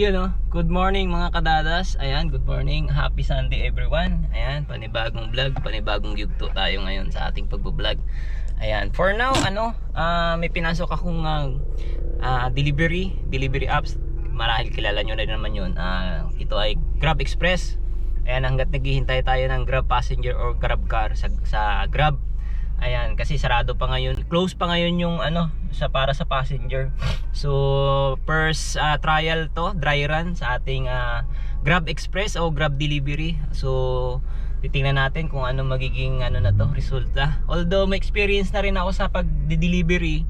Yun no, good morning mga kadadas. Ayan, good morning. Happy Sunday everyone. Ayan, panibagong vlog, panibagong yugto tayo ngayon sa ating pagbo-vlog. Ayan, for now, ano, ah, may pinasok akong ah, ah, delivery, delivery apps. Marahil kilala nyo na naman yun. Ah, ito ay Grab Express. Ayan, hanggat naghihintay tayo ng Grab passenger or Grab car sa, sa Grab. Ayan, kasi sarado pa ngayon. Close pa ngayon yung ano, sa para sa passenger. So, first ah, trial to, dry run sa ating ah, Grab Express o Grab Delivery. So, titingnan natin kung ano magiging ano na to, resulta. Although may experience na rin ako sa pag-delivery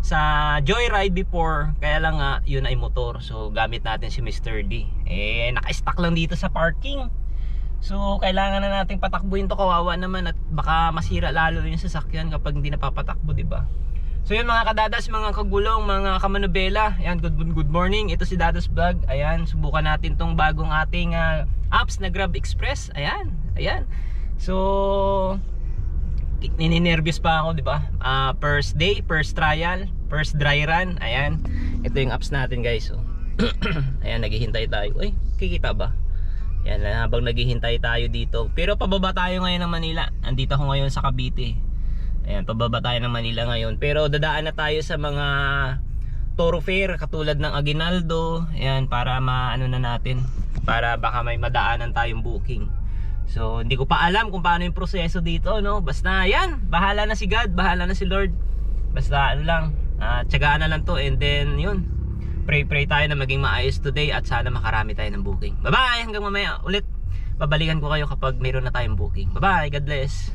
sa Joyride before, kaya lang nga yun ay motor. So, gamit natin si Mr. D. Eh, naka-stack lang dito sa parking. So, kailangan na nating patakbuhin to kawawa naman at baka masira lalo yung sasakyan kapag hindi napapatakbo, di ba? So, yun mga kadadas, mga kagulong, mga kamanobela. Ayan, good, good morning. Ito si Dadas Vlog. Ayan, subukan natin tong bagong ating ah, apps na Grab Express. Ayan, ayan. So, nininervyos pa ako, di ba? Ah, first day, first trial, first dry run. Ayan. Ito yung apps natin, guys. So, ayan, naghihintay tayo. Uy, kikita ba? Yan, habang naghihintay tayo dito. Pero pababa tayo ngayon ng Manila. Andito ako ngayon sa Cavite. Ayan, pababa tayo ng Manila ngayon. Pero dadaan na tayo sa mga thoroughfare katulad ng Aguinaldo. Ayan, para maano na natin. Para baka may madaanan tayong booking. So, hindi ko pa alam kung paano yung proseso dito, no? Basta, yan, bahala na si God, bahala na si Lord. Basta, ano lang, uh, tsagaan na lang to. And then, yun, pray-pray tayo na maging maayos today at sana makarami tayo ng booking. Bye-bye! Hanggang mamaya ulit. Babalikan ko kayo kapag mayroon na tayong booking. Bye-bye! God bless!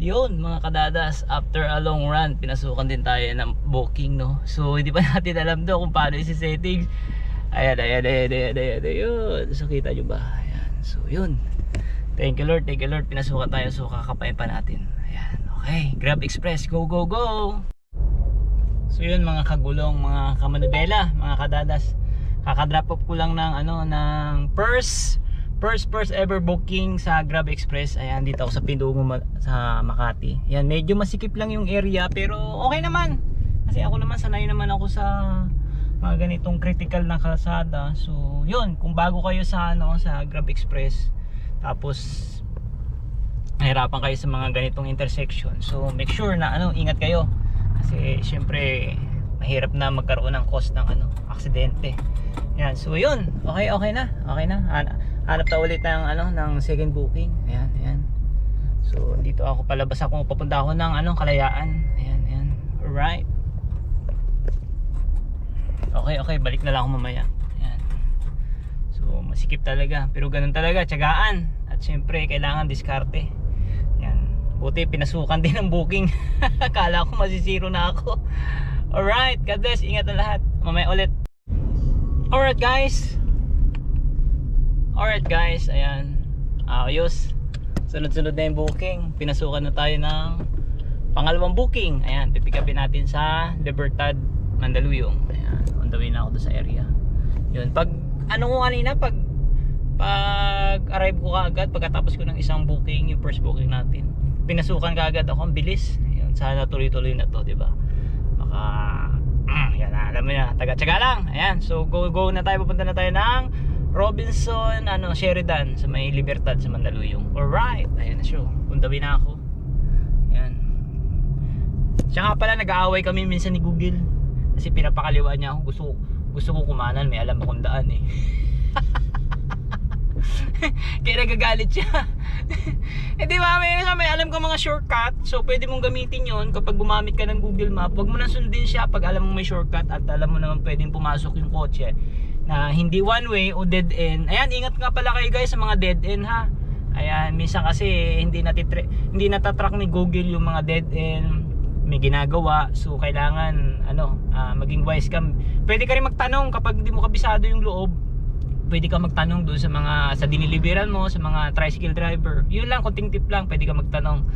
Yun mga kadadas, after a long run, pinasukan din tayo ng booking no. So hindi pa natin alam do kung paano isi settings. Ayan, ayan, ayan, ayan, ayan, ayan. So kita nyo ba? Ayan. So yun. Thank you Lord, thank you Lord. Pinasukan tayo so kakapain pa natin. Ayan. Okay, Grab Express, go, go, go! So yun mga kagulong, mga kamanubela, mga kadadas. Kakadrop off ko lang ng ano ng first first first ever booking sa Grab Express. Ayan dito ako sa Pindungo Ma- sa Makati. Yan medyo masikip lang yung area pero okay naman. Kasi ako naman sanay naman ako sa mga ganitong critical na kalsada. So yun, kung bago kayo sa ano sa Grab Express tapos nahirapan kayo sa mga ganitong intersection. So make sure na ano ingat kayo kasi syempre mahirap na magkaroon ng cause ng ano aksidente. Yan so yun okay okay na okay na. Han hanap ta ulit ng ano ng second booking. Ayan ayan. So dito ako palabas ako papunta ako ng ano kalayaan. Ayan ayan. Alright. Okay okay balik na lang ako mamaya. Ayan. So masikip talaga pero ganun talaga tiyagaan at syempre kailangan diskarte buti pinasukan din ng booking. Akala ko masisiro na ako. Alright God bless. Ingat na lahat. Mamaya ulit. Alright guys. Alright guys. Ayan. Ayos. Sunod sunod na yung booking. Pinasukan na tayo ng pangalawang booking. Ayan pipick upin natin sa Libertad Mandaluyong. Ayan on the way na ako sa area. Yun pag ano ko kanina pag pag arrive ko kaagad pagkatapos ko ng isang booking yung first booking natin pinasukan kaagad ako ang bilis. Yun sana tuloy-tuloy na to di ba? Baka yan na alam mo na taga-tsaga lang. Ayan so go go na tayo pupunta na tayo ng Robinson ano Sheridan sa may Libertad sa Mandaluyong. Alright ayan na show way na ako. Ayan. Siya nga pala nag-aaway kami minsan ni Google. Kasi pinapakaliwa niya ako. Gusto gusto ko kumanan may alam akong daan eh. Kaya nagagalit siya eh di ba may, may alam ka mga shortcut so pwede mong gamitin yon kapag gumamit ka ng Google Map. Wag mo na sundin siya pag alam mo may shortcut at alam mo naman pwedeng pumasok yung kotse na hindi one way o dead end. Ayan ingat nga pala kayo guys sa mga dead end ha? Ayan minsan kasi hindi natitre hindi natatrack ni Google yung mga dead end. May ginagawa so kailangan ano ah, maging wise ka. Pwede ka rin magtanong kapag hindi mo kabisado yung loob pwede ka magtanong doon sa mga sa diniliberan mo sa mga tricycle driver. Yun lang konting tip lang pwede ka magtanong.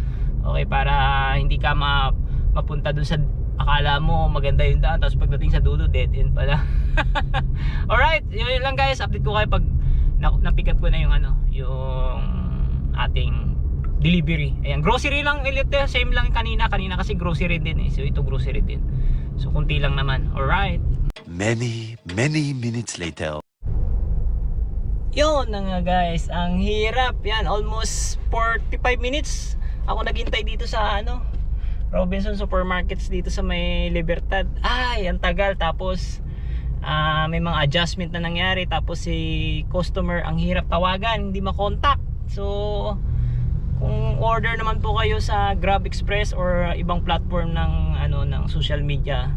Okay para hindi ka ma, mapunta doon sa akala mo maganda yung daan tapos pagdating sa dulo dead end pala. Alright yun, yun lang guys update ko kayo pag na, na-pick up ko na yung ano yung ating delivery. Ayan grocery lang ulit eh. same lang kanina. Kanina kasi grocery din eh. So ito grocery din. So kunti lang naman. Alright. Many, many minutes later. Yun na nga guys, ang hirap. Yan, almost 45 minutes ako naghintay dito sa ano, Robinson Supermarkets dito sa may Libertad. Ay, ang tagal. Tapos, ah, may mga adjustment na nangyari. Tapos si customer, ang hirap tawagan, hindi makontak. So, kung order naman po kayo sa Grab Express or ibang platform ng ano ng social media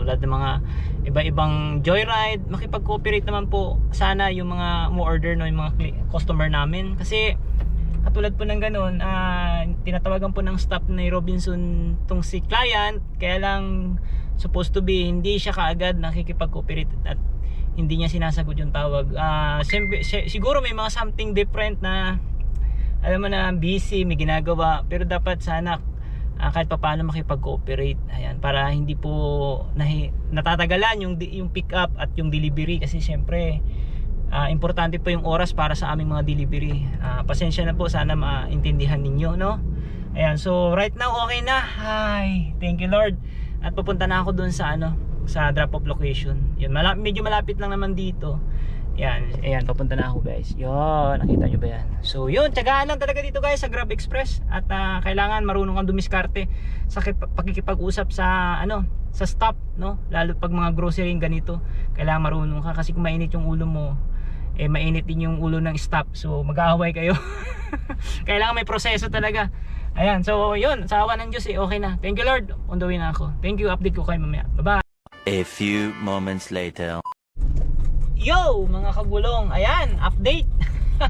tulad ng mga iba-ibang joyride makipag-cooperate naman po sana yung mga mo order no yung mga customer namin. Kasi katulad po ng ganun ah, tinatawagan po ng staff ni Robinson tong si client kaya lang supposed to be hindi siya kaagad nakikipag-cooperate at hindi niya sinasagot yung tawag. Si- siguro may mga something different na alam mo na busy, may ginagawa pero dapat sana ah, kahit papaano makipag-cooperate. Ayan para hindi po nahi, natatagalan yung yung pick up at yung delivery. Kasi syempre ah, importante po yung oras para sa aming mga delivery. Ah, pasensya na po sana maintindihan ninyo no? Ayan so right now okay na. Hi thank you lord. At pupunta na ako dun sa ano sa drop off location. Yun mala- medyo malapit lang naman dito yan, ayan, papunta na ako guys. Yun, nakita nyo ba yan? So yun, tsagaan lang talaga dito guys sa Grab Express At ah, kailangan marunong kang dumiskarte sa kip- pakikipag-usap sa ano, sa stop, no? Lalo pag mga grocery ganito, kailangan marunong ka kasi kung mainit yung ulo mo, eh mainit din yung ulo ng stop. So mag-aaway kayo. kailangan may proseso talaga. Ayan, so yun, sa awa ng Diyos eh, okay na. Thank you Lord, on the way na ako. Thank you, update ko kayo mamaya. Bye-bye. A few moments later. Yo, mga kagulong. Ayan, update.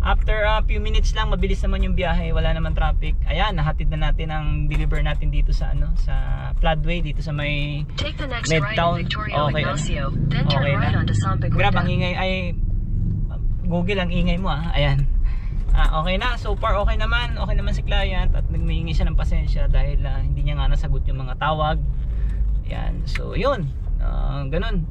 After a few minutes lang, mabilis naman yung biyahe, wala naman traffic. Ayan, nahatid na natin ang deliver natin dito sa ano, sa Floodway dito sa may right Midtown. Victoria Okay na. Ignacio, then turn Okay right na. onto Grab, ang ingay ay Google ang ingay mo ah. Ayan. Ah, okay na. So far okay naman. Okay naman si client at nagmihingi siya ng pasensya dahil ah, hindi niya nga nasagot yung mga tawag. Ayan. So yun. Ah, ganun.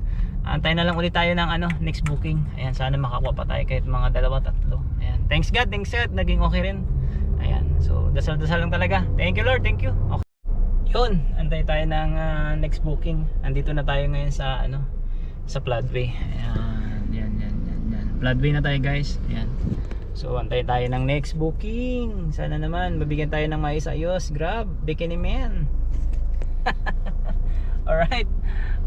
Antay na lang ulit tayo ng ano, next booking. Ayan, sana makakuha pa tayo kahit mga dalawa, tatlo. Ayan. Thanks God, thanks God. Naging okay rin. Ayan. So dasal-dasal lang talaga. Thank you Lord, thank you. Okay. Yun, antay tayo ng ah, next booking. Andito na tayo ngayon sa ano, sa Floodway. Ayan, yan, yan, yan, yan. Floodway na tayo guys. Ayan. So, antay tayo ng next booking. Sana naman, mabigyan tayo ng mais ayos. Grab, bikini man. Alright.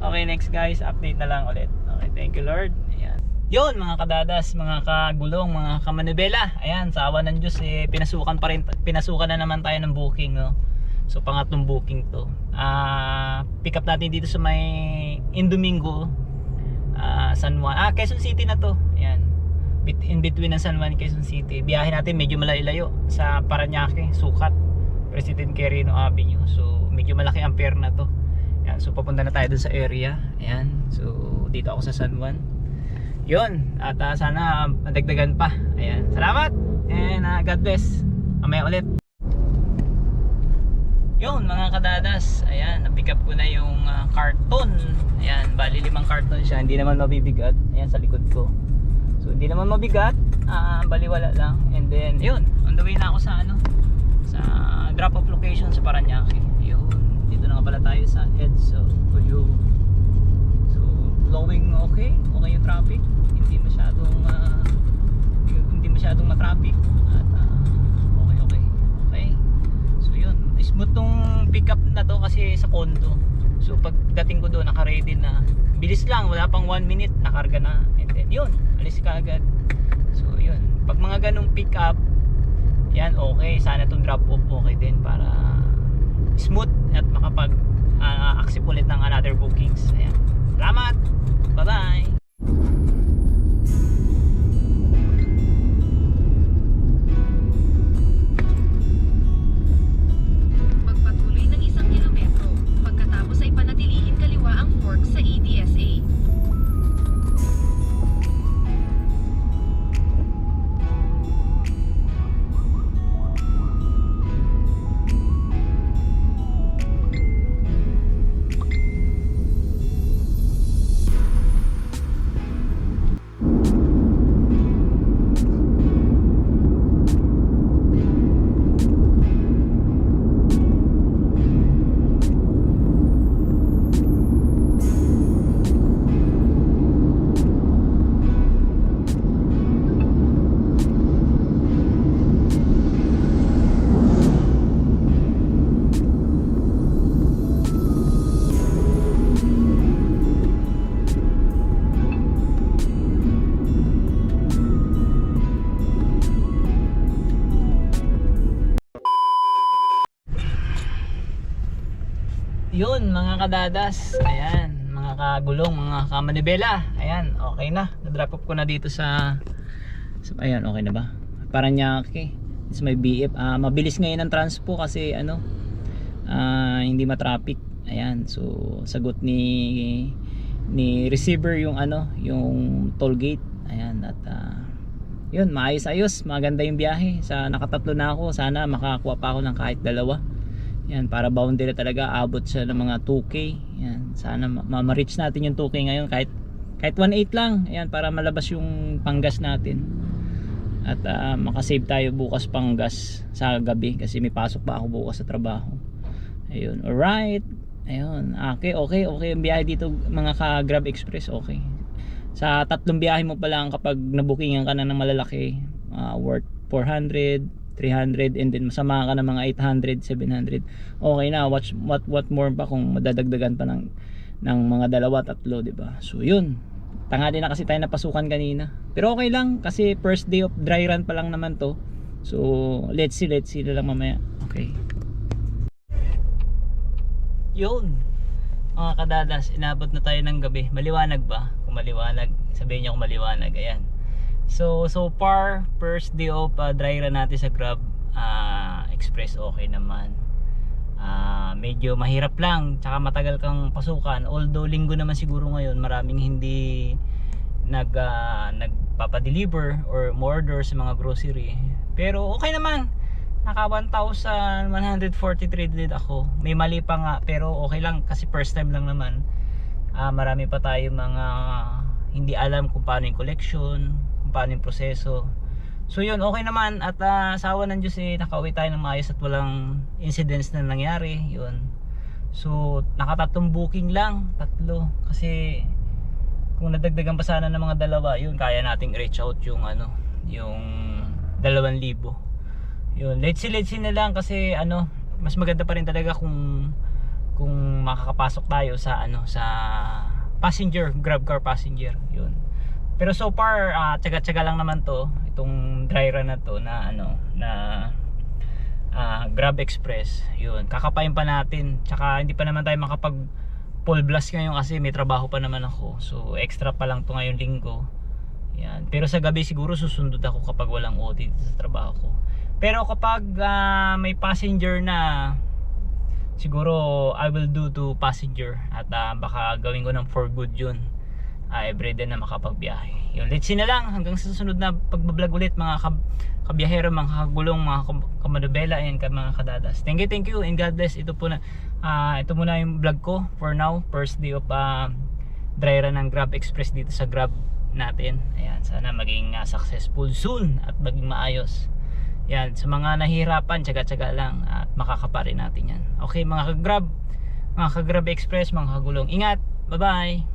Okay, next guys, update na lang ulit. Okay, thank you Lord. Ayan. Yun, mga kadadas, mga kagulong, mga kamanibela. Ayan, sa awa ng Diyos, eh, pinasukan pa rin, pinasukan na naman tayo ng booking, no? So, pangatlong booking to. Ah, pick up natin dito sa may Indomingo, ah, San Juan. Ah, Quezon City na to. Ayan. In between ng San Juan Quezon City. Biyahe natin medyo malayo-layo sa Paranaque, Sukat, President Quirino Avenue. So, medyo malaki ampere na to. Ayan, so papunta na tayo dun sa area. Ayan. So, dito ako sa San Juan. Yun. At ah, sana madagdagan pa. Ayan. Salamat. And ah, God bless. Mamaya ulit. Yun mga kadadas, ayan, na-pick up ko na yung ah, karton. Ayan, bali limang karton siya, hindi naman mabibigat. Ayan sa likod ko. So hindi naman mabigat, ah bali wala lang. And then, yun, on the way na ako sa ano, sa drop off location sa Paranaque. Dito na pala tayo sa EDSO. So, yun. So, flowing okay, okay yung traffic. Hindi masyadong ah, hindi masyadong matraffic. At ah, okay, okay. Okay. So yun, smooth tong pick up na to kasi sa condo. So pagdating ko doon, naka-ready na. Bilis lang, wala pang 1 minute, nakarga na. And then yun, alis ka agad. So yun, pag mga ganong pick up, yan okay. Sana tong drop off okay din para smooth at makapag ah, accept ulit ng another bookings. Ayan. Salamat! Bye-bye! Magpatuloy mga kadadas. Ayan, mga kagulong, mga kamanibela. Ayan, okay na. Na-drop off ko na dito sa... sa ayan, okay na ba? Paranaque. It's my BF. Ah, mabilis ngayon ang transpo kasi ano, ah, hindi ma-traffic. Ayan, so sagot ni ni receiver yung ano, yung toll gate. Ayan, at ah, yun, maayos-ayos, maganda yung biyahe. Sa nakatatlo na ako, sana makakuha pa ako ng kahit dalawa. Yan, para boundary talaga abot siya ng mga 2K. Yan, sana ma- ma-reach natin yung 2K ngayon kahit kahit 1.8 lang. Yan, para malabas yung panggas natin. At ah, makasave tayo bukas panggas sa gabi kasi may pasok pa ako bukas sa trabaho. Ayun, alright. Ayun, okay, okay, okay ang biyahe dito mga ka Grab Express, okay. Sa tatlong biyahe mo pa lang kapag nabukingan ka na ng malalaki, ah, worth 400, 300 and then masama ka ng mga 800, 700. Okay na, watch what what more pa kung madadagdagan pa ng ng mga dalawa, tatlo, 'di ba? So 'yun. Tanghali na kasi tayo napasukan kanina. Pero okay lang kasi first day of dry run pa lang naman 'to. So let's see, let's see na lang mamaya. Okay. Yun. Mga kadadas, inabot na tayo ng gabi. Maliwanag ba? Kung maliwanag, sabihin niyo kung maliwanag. Ayan. So, so far, first day of uh, dry run natin sa Grab ah, Express, okay naman. Ah, medyo mahirap lang, tsaka matagal kang pasukan. Although linggo naman siguro ngayon, maraming hindi nag ah, nagpapa-deliver or order sa mga grocery. Pero okay naman. Naka 1,143 din ako. May mali pa nga pero okay lang kasi first time lang naman. Ah, marami pa tayo mga hindi alam kung paano yung collection, paano yung proseso. So yun, okay naman at uh, sa awa ng Diyos eh, nakauwi tayo ng maayos at walang incidents na nangyari. Yun. So, nakatatlong booking lang, tatlo. Kasi kung nadagdagan pa sana ng mga dalawa, yun, kaya nating reach out yung ano, yung 2,000. Yun, let's see, let's see na lang kasi ano, mas maganda pa rin talaga kung kung makakapasok tayo sa ano, sa passenger, grab car passenger. Yun. Pero so far, ah, tsaga-tsaga lang naman to, itong dry run na to na ano, na ah, Grab Express. Yun, kakapain pa natin. Tsaka hindi pa naman tayo makapag full blast ngayon kasi may trabaho pa naman ako. So extra pa lang to ngayong linggo. Yan. Pero sa gabi siguro susundod ako kapag walang OT sa trabaho ko. Pero kapag ah, may passenger na siguro I will do to passenger at ah, baka gawin ko ng for good yun. Uh, everyday na makapagbiyahe. Yun, let's see na lang hanggang sa susunod na pagbablog ulit mga kab kabiyahero, mga kagulong, mga kam- kamanobela, ayan ka mga kadadas. Thank you, thank you, and God bless. Ito po na, ah, ito muna yung vlog ko for now. First day of uh, dry run ng Grab Express dito sa Grab natin. Ayan, sana maging ah, successful soon at maging maayos. Yan, sa mga nahihirapan, tsaga-tsaga lang at makakapa rin natin yan. Okay, mga ka-Grab, mga ka-Grab Express, mga kagulong. Ingat, bye-bye!